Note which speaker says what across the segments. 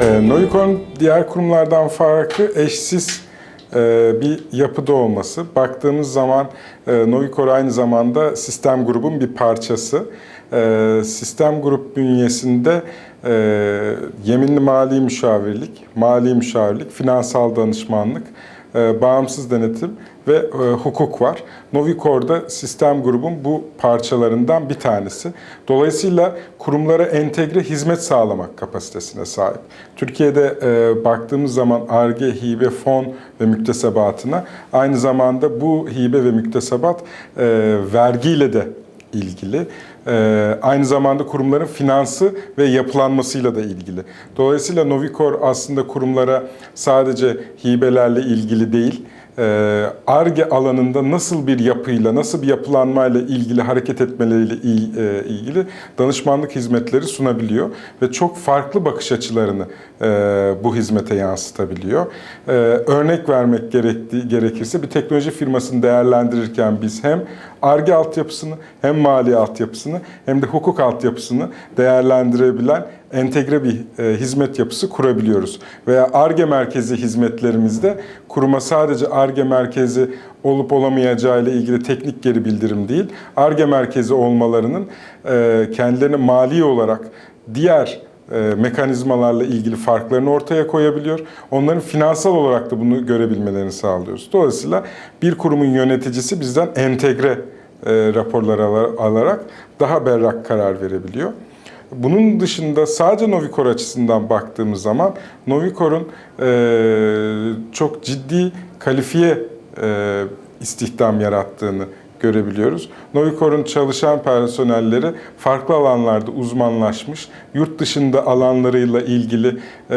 Speaker 1: E, diğer kurumlardan farklı eşsiz e, bir yapıda olması. Baktığımız zaman e, Novikor aynı zamanda sistem grubun bir parçası. E, sistem grup bünyesinde yeminli mali müşavirlik, mali müşavirlik, finansal danışmanlık, bağımsız denetim ve e, hukuk var. Novikor'da sistem grubun bu parçalarından bir tanesi. Dolayısıyla kurumlara entegre hizmet sağlamak kapasitesine sahip. Türkiye'de e, baktığımız zaman ARGE, hibe, fon ve müktesebatına aynı zamanda bu hibe ve müktesebat e, vergiyle de ilgili. Ee, aynı zamanda kurumların finansı ve yapılanmasıyla da ilgili. Dolayısıyla Novikor aslında kurumlara sadece hibelerle ilgili değil, e, ARGE alanında nasıl bir yapıyla, nasıl bir yapılanmayla ilgili hareket etmeleriyle e, ilgili danışmanlık hizmetleri sunabiliyor ve çok farklı bakış açılarını e, bu hizmete yansıtabiliyor. Örnek vermek gerekirse bir teknoloji firmasını değerlendirirken biz hem ARGE altyapısını hem mali altyapısını hem de hukuk altyapısını değerlendirebilen entegre bir e, hizmet yapısı kurabiliyoruz. Veya ARGE merkezi hizmetlerimizde kuruma sadece ARGE merkezi olup olamayacağı ile ilgili teknik geri bildirim değil, ARGE merkezi olmalarının e, kendilerine mali olarak diğer e, mekanizmalarla ilgili farklarını ortaya koyabiliyor. Onların finansal olarak da bunu görebilmelerini sağlıyoruz. Dolayısıyla bir kurumun yöneticisi bizden entegre e, raporlar ala- alarak daha berrak karar verebiliyor. Bunun dışında sadece Novikor açısından baktığımız zaman Novikor'un e, çok ciddi kalifiye e, istihdam yarattığını görebiliyoruz. Novikor'un çalışan personelleri farklı alanlarda uzmanlaşmış, yurt dışında alanlarıyla ilgili e,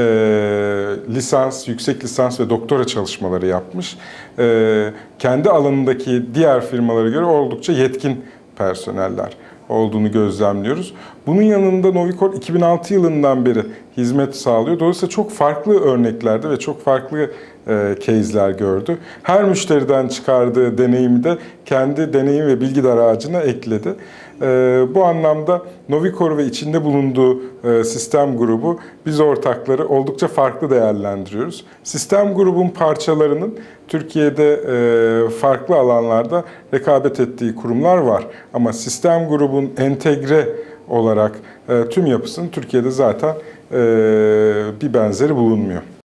Speaker 1: lisans, yüksek lisans ve doktora çalışmaları yapmış. E, kendi alanındaki diğer firmalara göre oldukça yetkin personeller olduğunu gözlemliyoruz. Bunun yanında Novikor 2006 yılından beri hizmet sağlıyor. Dolayısıyla çok farklı örneklerde ve çok farklı e, case'ler gördü. Her müşteriden çıkardığı deneyimi de kendi deneyim ve bilgi daracına ekledi. E, bu anlamda Novikor ve içinde bulunduğu e, sistem grubu biz ortakları oldukça farklı değerlendiriyoruz. Sistem grubun parçalarının Türkiye'de e, farklı alanlarda rekabet ettiği kurumlar var. Ama sistem grubun entegre olarak e, tüm yapısının Türkiye'de zaten bir benzeri bulunmuyor.